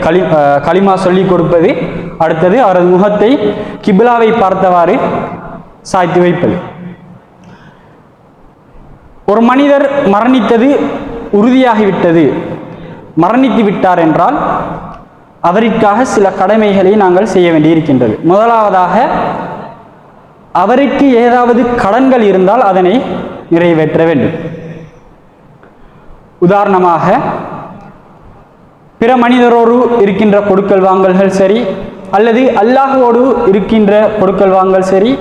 களி அஹ், களிமா சொல்லிக் கொடுப்பது. அடுத்தது அவரது முகத்தை கிபிலாவை பார்த்தவாறு சாய்த்து வைப்பது. ஒரு மனிதர் மரணித்தது உறுதியாகிவிட்டது. மரணித்து விட்டார் என்றால் அவருக்காக சில கடமைகளை நாங்கள் செய்ய வேண்டியிருக்கின்றது. முதலாவதாக அவருக்கு ஏதாவது கடன்கள் இருந்தால் அதனை நிறைவேற்ற வேண்டும். உதாரணமாக பிற மனிதரோடு இருக்கின்ற கொடுக்கல் வாங்கல்கள் சரி அல்லது அல்லாஹோடு இருக்கின்ற கொடுக்கல் வாங்கல் சரி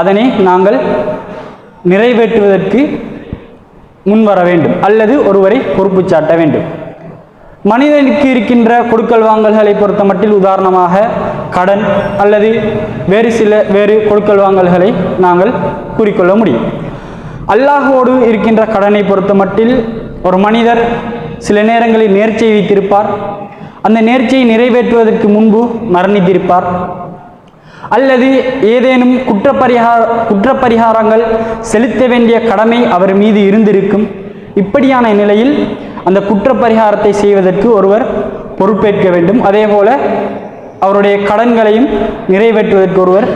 அதனை நாங்கள் நிறைவேற்றுவதற்கு முன்வர வேண்டும் அல்லது ஒருவரை பொறுப்பு சாட்ட வேண்டும். மனிதனுக்கு இருக்கின்ற கொடுக்கல் வாங்கல்களை பொறுத்த மட்டில் உதாரணமாக கடன் அல்லது வேறு சில வேறு கொடுக்கல் வாங்கல்களை நாங்கள் கூறிக்கொள்ள முடியும். அல்லாஹோடு இருக்கின்ற கடனை பொறுத்த மட்டில் ஒரு மனிதர் சில நேரங்களில் நேர்ச்சை வைத்திருப்பார். அந்த நேர்ச்சியை நிறைவேற்றுவதற்கு முன்பு மரணித்திருப்பார். அல்லது ஏதேனும் குற்றப்பரிகார குற்றப்பரிகாரங்கள் செலுத்த வேண்டிய கடமை அவர் மீது இருந்திருக்கும். இப்படியான நிலையில் அந்த குற்றப்பரிகாரத்தை செய்வதற்கு ஒருவர் பொறுப்பேற்க வேண்டும். அதே போல அவருடைய கடன்களையும் நிறைவேற்றுவதற்கு ஒருவர்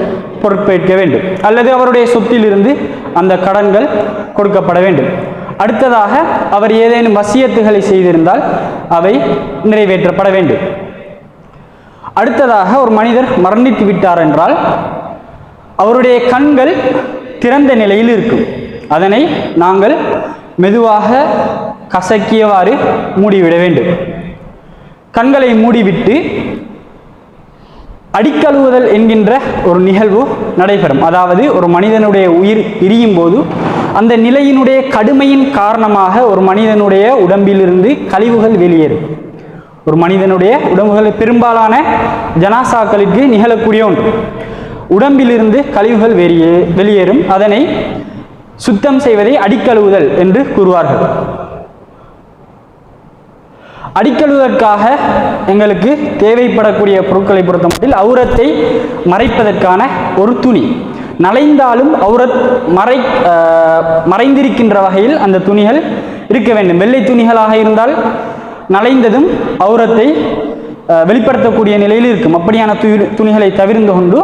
பொறுப்பேற்க வேண்டும். அல்லது அவருடைய சொத்திலிருந்து அந்த கடன்கள் கொடுக்கப்பட வேண்டும். அடுத்ததாக அவர் ஏதேனும் வசியத்துகளை செய்திருந்தால் அவை நிறைவேற்றப்பட வேண்டும். அடுத்ததாக ஒரு மனிதர் மரணித்து விட்டார் என்றால் அவருடைய கண்கள் திறந்த நிலையில் இருக்கும். அதனை நாங்கள் மெதுவாக கசக்கியவாறு மூடிவிட வேண்டும். கண்களை மூடிவிட்டு அடிக்கழுவுதல் என்கின்ற ஒரு நிகழ்வு நடைபெறும். அதாவது ஒரு மனிதனுடைய உயிர் பிரியும் போது அந்த நிலையினுடைய கடுமையின் காரணமாக ஒரு மனிதனுடைய உடம்பிலிருந்து கழிவுகள் வெளியேறும் ஒரு மனிதனுடைய உடம்புகள் பெரும்பாலான ஜனாசாக்களுக்கு நிகழக்கூடிய ஒன்று. உடம்பிலிருந்து கழிவுகள் வெளியே வெளியேறும். அதனை சுத்தம் செய்வதை அடிக்கழுவுதல் என்று கூறுவார்கள். அடிக்கழுவதற்காக எங்களுக்கு தேவைப்படக்கூடிய பொருட்களை பொறுத்தமட்டில் அவுரத்தை மறைப்பதற்கான ஒரு துணி. நலைந்தாலும் அவுரத் மறை மறைந்திருக்கின்ற வகையில் அந்த துணிகள் இருக்க வேண்டும். வெள்ளை துணிகளாக இருந்தால் நலைந்ததும் அவுரத்தை வெளிப்படுத்தக்கூடிய நிலையில் இருக்கும். அப்படியான து துணிகளை தவிர்ந்து கொண்டு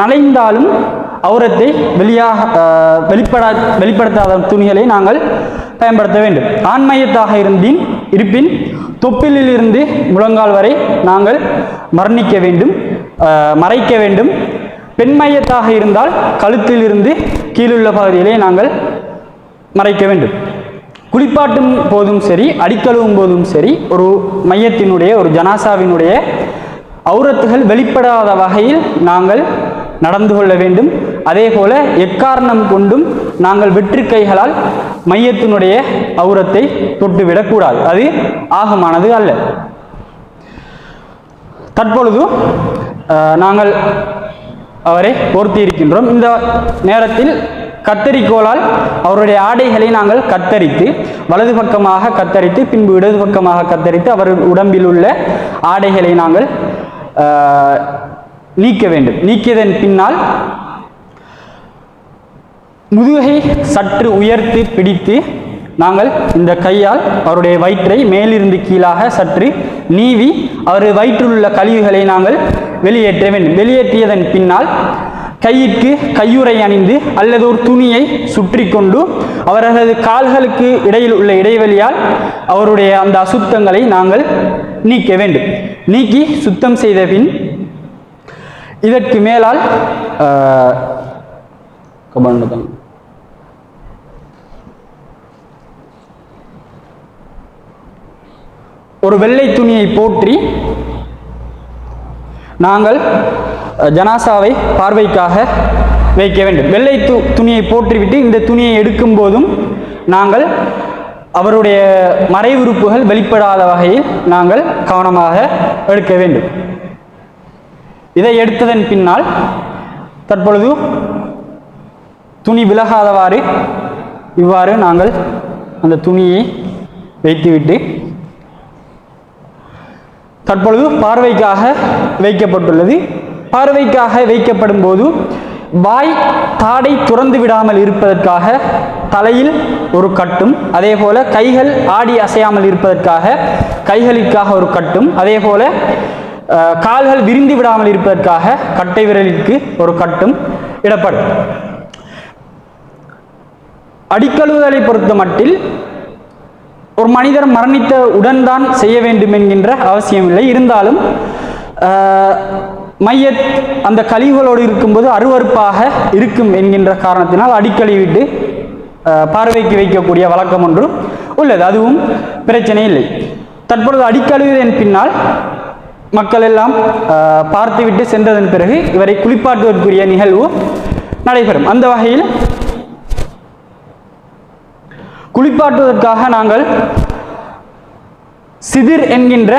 நலைந்தாலும் அவுரத்தை வெளியாக வெளிப்படா வெளிப்படுத்தாத துணிகளை நாங்கள் பயன்படுத்த வேண்டும். ஆண்மையத்தாக இருந்தின் இருப்பின் தொப்பிலில் இருந்து முழங்கால் வரை நாங்கள் மரணிக்க வேண்டும் மறைக்க வேண்டும். பெண்மையத்தாக இருந்தால் கழுத்தில் இருந்து கீழுள்ள பகுதியிலே நாங்கள் மறைக்க வேண்டும். குளிப்பாட்டும் போதும் சரி அடிக்கழுவும் போதும் சரி ஒரு மையத்தினுடைய ஒரு ஜனாசாவினுடைய அவுரத்துகள் வெளிப்படாத வகையில் நாங்கள் நடந்து கொள்ள வேண்டும். அதே போல எக்காரணம் கொண்டும் நாங்கள் வெற்று கைகளால் மையத்தினுடைய அவுரத்தை தொட்டுவிடக்கூடாது. அது ஆகமானது அல்ல. தற்பொழுது நாங்கள் அவரை போர்த்தியிருக்கின்றோம். இந்த நேரத்தில் கத்தரிக்கோளால் அவருடைய ஆடைகளை நாங்கள் கத்தரித்து வலது பக்கமாக கத்தரித்து பின்பு இடது பக்கமாக கத்தரித்து அவர் உடம்பில் உள்ள ஆடைகளை நாங்கள் நீக்க வேண்டும். நீக்கியதன் பின்னால் முதுகை சற்று உயர்த்தி பிடித்து நாங்கள் இந்த கையால் அவருடைய வயிற்றை மேலிருந்து கீழாக சற்று நீவி அவருடைய வயிற்றில் உள்ள கழிவுகளை நாங்கள் வெளியேற்ற வேண்டும் வெளியேற்றியதன் பின்னால் கையிற்கு கையுறை அணிந்து அல்லது ஒரு துணியை சுற்றி கொண்டு அவரது கால்களுக்கு இடையில் உள்ள இடைவெளியால் அவருடைய அந்த அசுத்தங்களை நாங்கள் நீக்க வேண்டும். நீக்கி சுத்தம் செய்த பின் இதற்கு மேலால் ஒரு வெள்ளை துணியை போற்றி நாங்கள் ஜனாசாவை பார்வைக்காக வைக்க வேண்டும். வெள்ளை து துணியை போற்றிவிட்டு இந்த துணியை எடுக்கும் போதும் நாங்கள் அவருடைய மறை உறுப்புகள் வெளிப்படாத வகையில் நாங்கள் கவனமாக எடுக்க வேண்டும். இதை எடுத்ததன் பின்னால் தற்பொழுது துணி விலகாதவாறு இவ்வாறு நாங்கள் அந்த துணியை வைத்துவிட்டு தற்பொழுது பார்வைக்காக வைக்கப்பட்டுள்ளது. பார்வைக்காக வைக்கப்படும் போது வாய் தாடை துறந்து விடாமல் இருப்பதற்காக தலையில் ஒரு கட்டும் அதே போல கைகள் ஆடி அசையாமல் இருப்பதற்காக கைகளுக்காக ஒரு கட்டும் அதே போல கால்கள் விரிந்து விடாமல் இருப்பதற்காக கட்டை விரலிற்கு ஒரு கட்டும் இடப்படும். அடிக்கழுவுதலை பொறுத்த மட்டில் ஒரு மனிதர் மரணித்த உடன் தான் செய்ய வேண்டும் என்கின்ற அவசியமில்லை. இருந்தாலும் மைய அந்த கழிவுகளோடு இருக்கும்போது அருவருப்பாக இருக்கும் என்கின்ற காரணத்தினால் அடிக்கழி விட்டு பார்வைக்கு வைக்கக்கூடிய வழக்கம் ஒன்று உள்ளது. அதுவும் பிரச்சனை இல்லை. தற்பொழுது அடிக்கழுவுதன் பின்னால் மக்கள் எல்லாம் பார்த்துவிட்டு சென்றதன் பிறகு இவரை குளிப்பாட்டுவதற்குரிய நிகழ்வு நடைபெறும். அந்த வகையில் குளிப்பாட்டுவதற்காக நாங்கள் சிதிர் என்கின்ற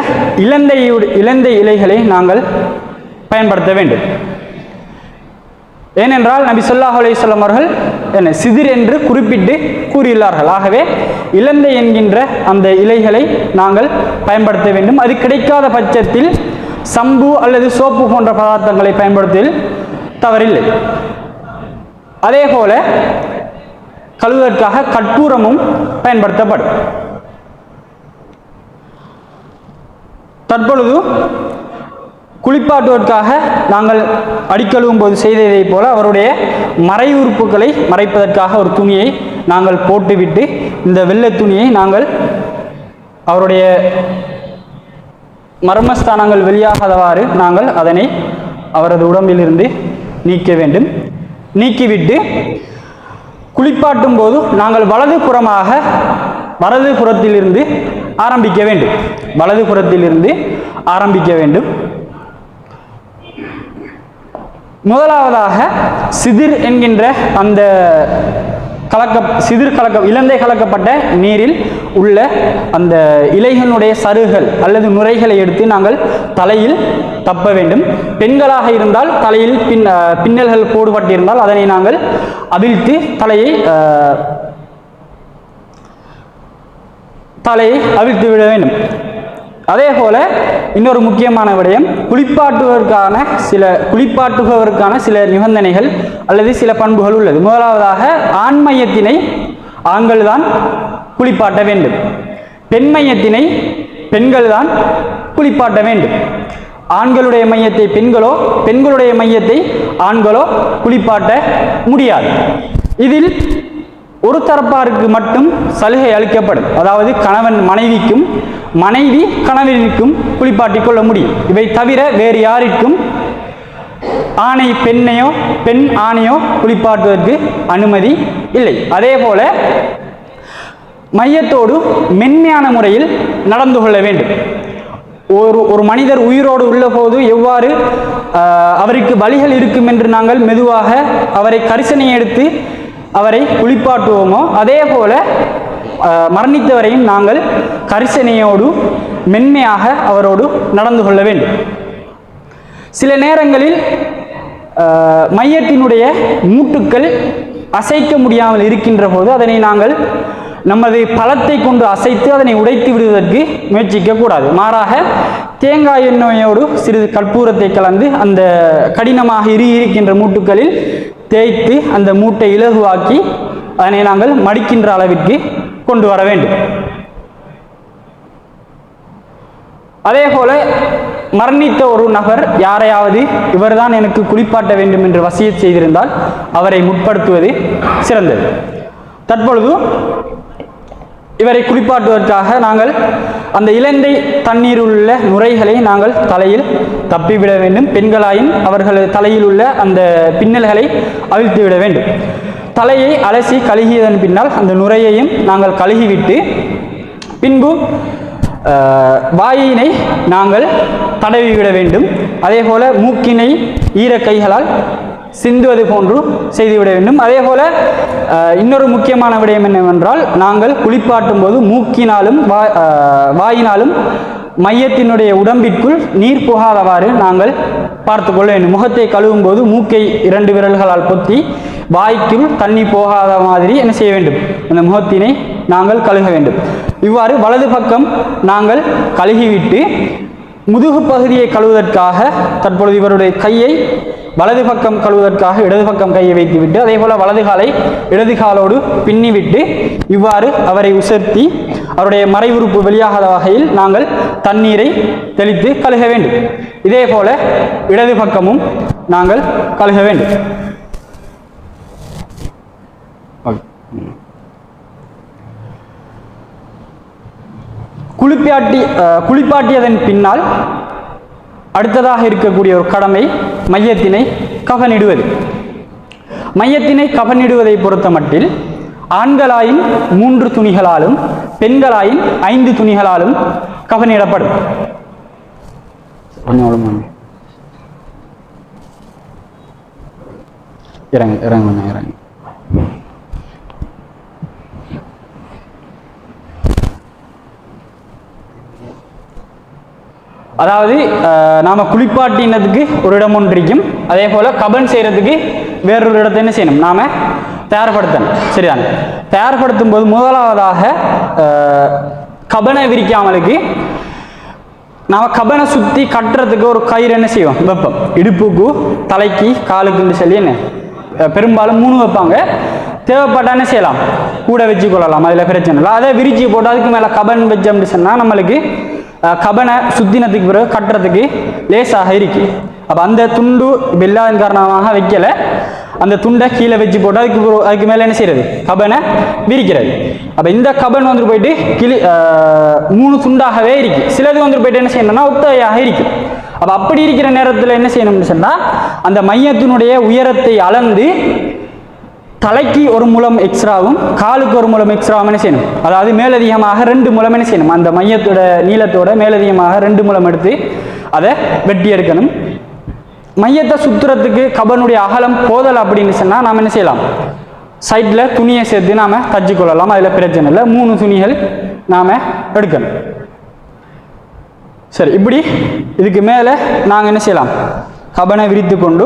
இலந்தையுடைய இலந்தை இலைகளை நாங்கள் பயன்படுத்த வேண்டும். ஏனென்றால் நபி சொல்லாஹ் அலையம் அவர்கள் என்ன சிதிர் என்று குறிப்பிட்டு கூறியுள்ளார்கள். ஆகவே இலந்தை என்கின்ற அந்த இலைகளை நாங்கள் பயன்படுத்த வேண்டும். அது கிடைக்காத பட்சத்தில் சம்பு அல்லது சோப்பு போன்ற பதார்த்தங்களை பயன்படுத்துவதில் தவறில்லை. அதே போல கழுவுவதற்காக கற்பூரமும் பயன்படுத்தப்படும். தற்பொழுது குளிப்பாட்டுவதற்காக நாங்கள் அடிக்கழுவும் போது செய்ததைப் போல அவருடைய மறை உறுப்புகளை மறைப்பதற்காக ஒரு துணியை நாங்கள் போட்டுவிட்டு இந்த வெள்ளை துணியை நாங்கள் அவருடைய மர்மஸ்தானங்கள் வெளியாகாதவாறு நாங்கள் அதனை அவரது உடம்பிலிருந்து நீக்க வேண்டும். நீக்கிவிட்டு குளிப்பாட்டும் போது நாங்கள் வலது புறமாக வலது புறத்திலிருந்து ஆரம்பிக்க வேண்டும். வலது புறத்திலிருந்து ஆரம்பிக்க வேண்டும். முதலாவதாக சிதிர் என்கின்ற அந்த கலக்க சிதிர் கலக்க இலந்தை கலக்கப்பட்ட நீரில் உள்ள அந்த இலைகளுடைய சருகுகள் அல்லது நுரைகளை எடுத்து நாங்கள் தலையில் தப்ப வேண்டும். பெண்களாக இருந்தால் தலையில் பின் பின்னல்கள் போடுபட்டிருந்தால் அதனை நாங்கள் அவிழ்த்து தலையை தலையை அவிழ்த்து விட வேண்டும். அதே போல இன்னொரு முக்கியமான விடயம் குளிப்பாட்டுவதற்கான சில குளிப்பாட்டுபவருக்கான சில நிபந்தனைகள் அல்லது சில பண்புகள் உள்ளது. முதலாவதாக ஆண் மையத்தினை ஆண்கள் தான் குளிப்பாட்ட வேண்டும். பெண் மையத்தினை பெண்கள் தான் குளிப்பாட்ட வேண்டும். ஆண்களுடைய மையத்தை பெண்களோ பெண்களுடைய மையத்தை ஆண்களோ குளிப்பாட்ட முடியாது. இதில் ஒரு தரப்பாருக்கு மட்டும் சலுகை அளிக்கப்படும். அதாவது கணவன் மனைவிக்கும் மனைவி கணவனிற்கும் குளிப்பாட்டிக் கொள்ள முடியும் இவை தவிர வேறு யாரிற்கும் ஆணை பெண்ணையோ பெண் ஆணையோ குளிப்பாட்டுவதற்கு அனுமதி இல்லை. அதே போல மையத்தோடு மென்மையான முறையில் நடந்து கொள்ள வேண்டும். ஒரு ஒரு மனிதர் உயிரோடு உள்ள போது எவ்வாறு அவருக்கு வழிகள் இருக்கும் என்று நாங்கள் மெதுவாக அவரை கரிசனை எடுத்து அவரை குளிப்பாட்டுவோமோ அதே போல மரணித்தவரையும் நாங்கள் கரிசனையோடு மென்மையாக அவரோடு நடந்து கொள்ள வேண்டும். சில நேரங்களில் மையத்தினுடைய மூட்டுக்கள் அசைக்க முடியாமல் இருக்கின்ற போது அதனை நாங்கள் நமது பழத்தை கொண்டு அசைத்து அதனை உடைத்து விடுவதற்கு முயற்சிக்க கூடாது. மாறாக தேங்காய் எண்ணெயோடு சிறிது கற்பூரத்தை கலந்து அந்த கடினமாக இருக்கின்ற மூட்டுக்களில் தேய்த்து அந்த மூட்டை இலகுவாக்கி அதனை நாங்கள் மடிக்கின்ற அளவிற்கு கொண்டு வர வேண்டும். அதே போல மரணித்த ஒரு நபர் யாரையாவது இவர்தான் எனக்கு குளிப்பாட்ட வேண்டும் என்று வசிய செய்திருந்தால் அவரை முற்படுத்துவது சிறந்தது. தற்பொழுது இவரை குளிப்பாட்டுவதற்காக நாங்கள் அந்த இலந்தை தண்ணீர் உள்ள நுரைகளை நாங்கள் தலையில் தப்பிவிட வேண்டும். பெண்களாயின் அவர்களது தலையில் உள்ள அந்த பின்னல்களை அவிழ்த்து விட வேண்டும். தலையை அலசி கழுகியதன் பின்னால் அந்த நுரையையும் நாங்கள் கழுகிவிட்டு பின்பு வாயினை நாங்கள் தடவி விட வேண்டும். அதேபோல மூக்கினை ஈர கைகளால் சிந்துவது போன்று செய்துவிட வேண்டும். அதே போல் இன்னொரு முக்கியமான விடயம் என்னவென்றால் நாங்கள் குளிப்பாட்டும் போது மூக்கினாலும் வா- வாயினாலும் மையத்தினுடைய உடம்பிற்குள் நீர் புகாதவாறு நாங்கள் பார்த்து கொள்ள வேண்டும். முகத்தை கழுவும் போது மூக்கை இரண்டு விரல்களால் பொத்தி வாய்க்குள் தண்ணி போகாத மாதிரி என்ன செய்ய வேண்டும்? அந்த முகத்தினை நாங்கள் கழுக வேண்டும். இவ்வாறு வலது பக்கம் நாங்கள் கழுகிவிட்டு முதுகு பகுதியை கழுவுவதற்காக தற்பொழுது இவருடைய கையை வலது பக்கம் கழுவுவதற்காக இடது பக்கம் கையை வைத்துவிட்டு அதே போல வலது காலை இடது காலோடு பின்னிவிட்டு இவ்வாறு அவரை உசர்த்தி அவருடைய மறைவுறுப்பு வெளியாகாத வகையில் நாங்கள் தண்ணீரை தெளித்து கழுக வேண்டும். இதே போல இடது பக்கமும் நாங்கள் கழுக வேண்டும். குளிப்பாட்டி அஹ், குளிப்பாட்டியதன் பின்னால் அடுத்ததாக இருக்கக்கூடிய ஒரு கடமை மையத்தினை கவனிடுவது மையத்தினை கவனிடுவதை பொறுத்த மட்டில் ஆண்களாயின் மூன்று துணிகளாலும் பெண்களாயின் ஐந்து துணிகளாலும் கவனிடப்படும். கொஞ்சம். இறங்கு இறங்குங்க இறங்கு. அதாவது நாம குளிப்பாட்டினதுக்கு ஒரு இடம் ஒன்று இருக்கும் அதே போல கபன் செய்யறதுக்கு வேறொரு இடத்தை என்ன செய்யணும்? நாம தயார்படுத்தணும். சரிதானே தயார்படுத்தும் போது முதலாவதாக கபனை விரிக்காமலுக்கு நாம் கபனை சுற்றி கட்டுறதுக்கு ஒரு கயிறு என்ன செய்வோம்? வைப்போம். இடுப்புக்கு தலைக்கு காலுக்குன்னு சொல்லி என்ன? பெரும்பாலும் மூணு வைப்பாங்க. தேவைப்பட்டா என்ன செய்யலாம்? கூட வச்சு கொள்ளலாம். அதில் பிரச்சனை இல்லை. அதை விரிச்சு போட்டு அதுக்கு மேலே கபன் வச்சோம்னு சொன்னால் நம்மளுக்கு கபனை சுத்தினத்துக்கு பிறகு கட்டுறதுக்கு லேசாக இருக்கு. அப்போ அந்த துண்டு இப்போ இல்லாத காரணமாக வைக்கலை. அந்த துண்டை கீழே வச்சு போட்டு அதுக்கு அதுக்கு மேலே என்ன செய்யறது? கபனை விரிக்கிறது. அப்போ இந்த கபன் வந்துட்டு போயிட்டு கிளி மூணு துண்டாகவே இருக்கு. சிலது வந்துட்டு போயிட்டு என்ன செய்யணும்னா ஒத்தையாக இருக்கு. அப்போ அப்படி இருக்கிற நேரத்தில் என்ன செய்யணும்னு சொன்னால் அந்த மையத்தினுடைய உயரத்தை அளந்து தலைக்கு ஒரு மூலம் எக்ஸ்ட்ராவும் காலுக்கு ஒரு மூலம் எக்ஸ்ட்ராவும் என்ன செய்யணும்? அதாவது மேலதிகமாக ரெண்டு மூலம் என்ன செய்யணும்? அந்த மையத்தோட நீளத்தோட மேலதிகமாக ரெண்டு மூலம் எடுத்து அதை வெட்டி எடுக்கணும். மையத்தை சுத்துறதுக்கு கபனுடைய அகலம் போதல் அப்படின்னு சொன்னால் நாம் என்ன செய்யலாம்? சைட்டில் துணியை சேர்த்து நாம் தச்சு கொள்ளலாம் அதில் பிரச்சனை இல்லை. மூணு துணிகள் நாம் எடுக்கணும். சரி இப்படி இதுக்கு மேலே நாங்கள் என்ன செய்யலாம்? கபனை விரித்து கொண்டு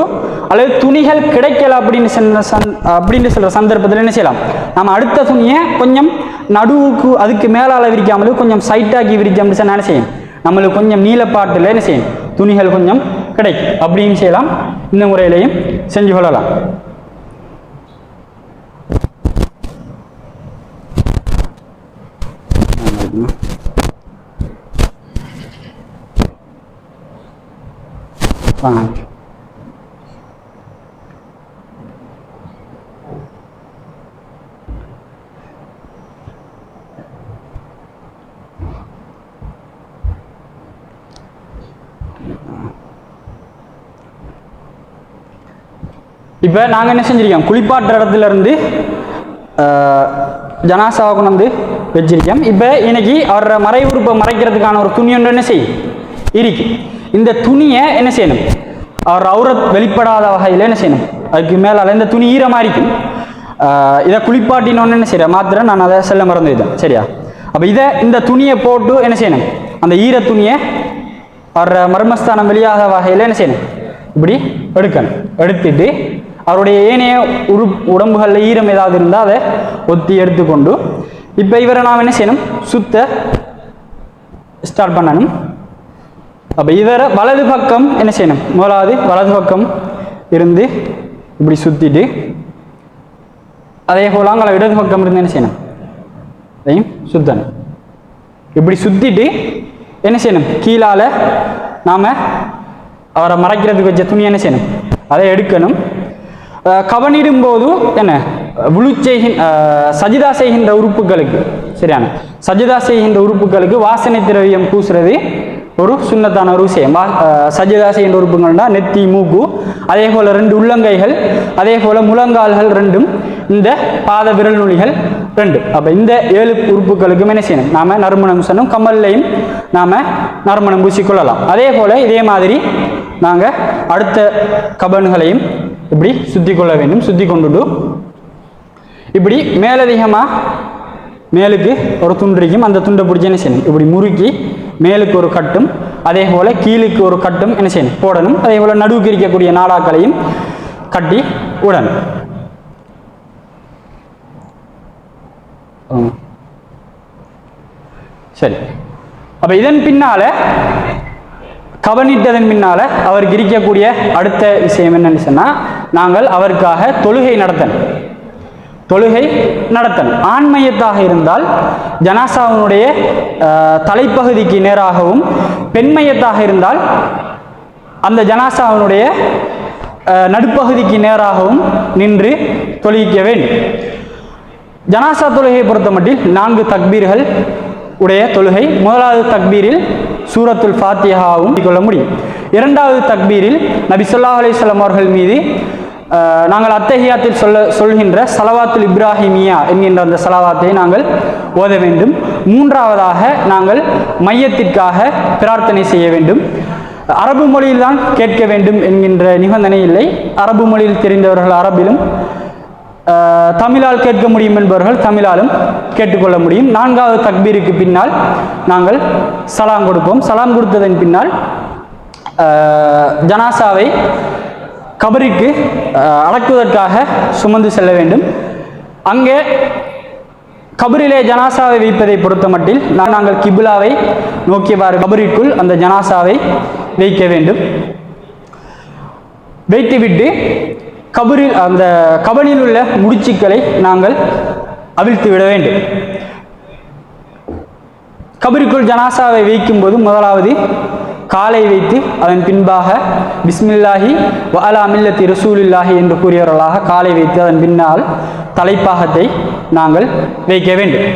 அல்லது துணிகள் கிடைக்கல அப்படின்னு சொன்ன சந் அப்படின்னு சொல்கிற சந்தர்ப்பத்தில் என்ன செய்யலாம்? நம்ம அடுத்த துணியை கொஞ்சம் நடுவுக்கு அதுக்கு மேலால் விரிக்காமல் கொஞ்சம் சைட்டாக்கி விரிச்சோம்னு சொன்னால் என்ன செய்யும்? நம்மளுக்கு கொஞ்சம் நீளப்பாட்டில் என்ன செய்யும்? துணிகள் கொஞ்சம் கிடைக்கும் அப்படியும் செய்யலாம். இந்த முறையிலையும் செஞ்சு கொள்ளலாம். வாங்க. இப்போ நாங்கள் என்ன செஞ்சிருக்கோம்? குளிப்பாட்டுற இடத்துலேருந்து ஜனாசாவை கொண்டு வந்து வச்சிருக்கோம். இப்போ இன்னைக்கு அவரோட மறை உறுப்பை மறைக்கிறதுக்கான ஒரு துணி ஒன்று என்ன செய்யும் இருக்கு. இந்த துணியை என்ன செய்யணும்? அவர் அவுரத் வெளிப்படாத வகையில் என்ன செய்யணும்? அதுக்கு மேலே இந்த துணி ஈரமாக இருக்கும். இதை குளிப்பாட்டினோன்னு என்ன செய்யறேன்? மாத்திரம் நான் அதை செல்ல மறந்துவிட்டேன் சரியா? அப்போ இதை இந்த துணியை போட்டு என்ன செய்யணும்? அந்த ஈர துணியை அவர் மர்மஸ்தானம் வெளியாத வகையில் என்ன செய்யணும்? இப்படி எடுக்கணும். எடுத்துட்டு அவருடைய ஏனைய உரு உடம்புகளில் ஈரம் ஏதாவது இருந்தால் அதை ஒத்தி எடுத்துக்கொண்டு இப்போ இவரை நாம் என்ன செய்யணும்? சுத்த ஸ்டார்ட் பண்ணணும். அப்போ இவரை வலது பக்கம் என்ன செய்யணும்? முதலாவது வலது பக்கம் இருந்து இப்படி சுற்றிட்டு அதே போல அங்கே இடது பக்கம் இருந்து என்ன செய்யணும்? அதையும் சுத்தணும். இப்படி சுற்றிட்டு என்ன செய்யணும்? கீழால் நாம் அவரை மறைக்கிறதுக்கு வச்ச துணி என்ன செய்யணும்? அதை எடுக்கணும். அஹ் கவனிடும் போது என்ன? விழு செய்கின் சஜிதா செய்கின்ற உறுப்புகளுக்கு சரியான? சஜிதா செய்கின்ற உறுப்புகளுக்கு வாசனை திரவியம் பூசுறது ஒரு சுண்ணத்தான ஒரு விஷயம். சஜிதா செய்கின்ற உறுப்புகள்னா நெத்தி மூக்கு அதே போல ரெண்டு உள்ளங்கைகள் அதே போல முழங்கால்கள் ரெண்டும் இந்த பாத விரல் நுனிகள் ரெண்டு. அப்போ இந்த ஏழு உறுப்புகளுக்கும் என்ன செய்யணும்? நாம நறுமணம் சொன்னோம் கம்மல்லையும் நாம நறுமணம் பூசிக்கொள்ளலாம் அதே போல இதே மாதிரி நாங்கள் அடுத்த கபன்களையும் இப்படி சுத்தி கொள்ள வேண்டும் சுத்தி கொண்டுட்டு இப்படி மேலதிகமா மேலுக்கு ஒரு துண்டு இருக்கும் அந்த துண்டை பிடிச்சி என்ன செய்யணும்? இப்படி முறுக்கி மேலுக்கு ஒரு கட்டும் அதே போல கீழுக்கு ஒரு கட்டும் என்ன செய்யணும்? போடணும். அதே போல நடுவுக்கு இருக்கக்கூடிய நாடாக்களையும் கட்டி விடணும். சரி. அப்ப இதன் பின்னால கவனித்ததன் பின்னால அவருக்கு இருக்கக்கூடிய அடுத்த விஷயம் என்னன்னு சொன்னா நாங்கள் அவருக்காக தொழுகை நடத்தணும் தொழுகை நடத்தன் ஆண் மையத்தாக இருந்தால் ஜனாசாவினுடைய தலைப்பகுதிக்கு நேராகவும் பெண்மையத்தாக இருந்தால் அந்த ஜனாசாவினுடைய அஹ், நடுப்பகுதிக்கு நேராகவும் நின்று தொழுகிக்க வேண்டும். ஜனாசா தொழுகையை பொறுத்தமட்டில் நான்கு தக்பீர்கள் உடைய தொழுகை. முதலாவது தக்பீரில் சூரத்துல் ஃபாத்தியாவும் கொள்ள முடியும். இரண்டாவது தக்பீரில் நபி ஸல்லல்லாஹு அலிஸ்லாம் அவர்கள் மீது நாங்கள் அத்தகையாத்தில் சொல்ல சொல்கின்ற சலவாத்துல் இப்ராஹிமியா என்கின்ற அந்த சலவாத்தை நாங்கள் ஓத வேண்டும். மூன்றாவதாக நாங்கள் மையத்திற்காக பிரார்த்தனை செய்ய வேண்டும். அரபு மொழியில் தான் கேட்க வேண்டும் என்கின்ற நிபந்தனை இல்லை. அரபு மொழியில் தெரிந்தவர்கள் அரபிலும் தமிழால் கேட்க முடியும் என்பவர்கள் தமிழாலும் கேட்டுக்கொள்ள முடியும். நான்காவது தக்பீருக்கு பின்னால் நாங்கள் சலாம் கொடுப்போம். சலாம் கொடுத்ததன் பின்னால் ஜனாசாவை கபருக்கு அடக்குவதற்காக சுமந்து செல்ல வேண்டும். அங்கே கபரிலே ஜனாசாவை வைப்பதை பொறுத்தமட்டில் மட்டில் நாங்கள் கிபுலாவை நோக்கியவாறு கபரிக்குள் அந்த ஜனாசாவை வைக்க வேண்டும். வைத்துவிட்டு கபரில் அந்த கபனில் உள்ள முடிச்சுக்களை நாங்கள் அவிழ்த்து விட வேண்டும். கபருக்குள் ஜனாசாவை வைக்கும்போது முதலாவது காலை வைத்து அதன் பின்பாக பிஸ்மில்லாஹி வலா மில்லத்தி ரசூலில்லாஹி என்று கூறியவர்களாக காலை வைத்து அதன் பின்னால் தலைப்பாகத்தை நாங்கள் வைக்க வேண்டும்.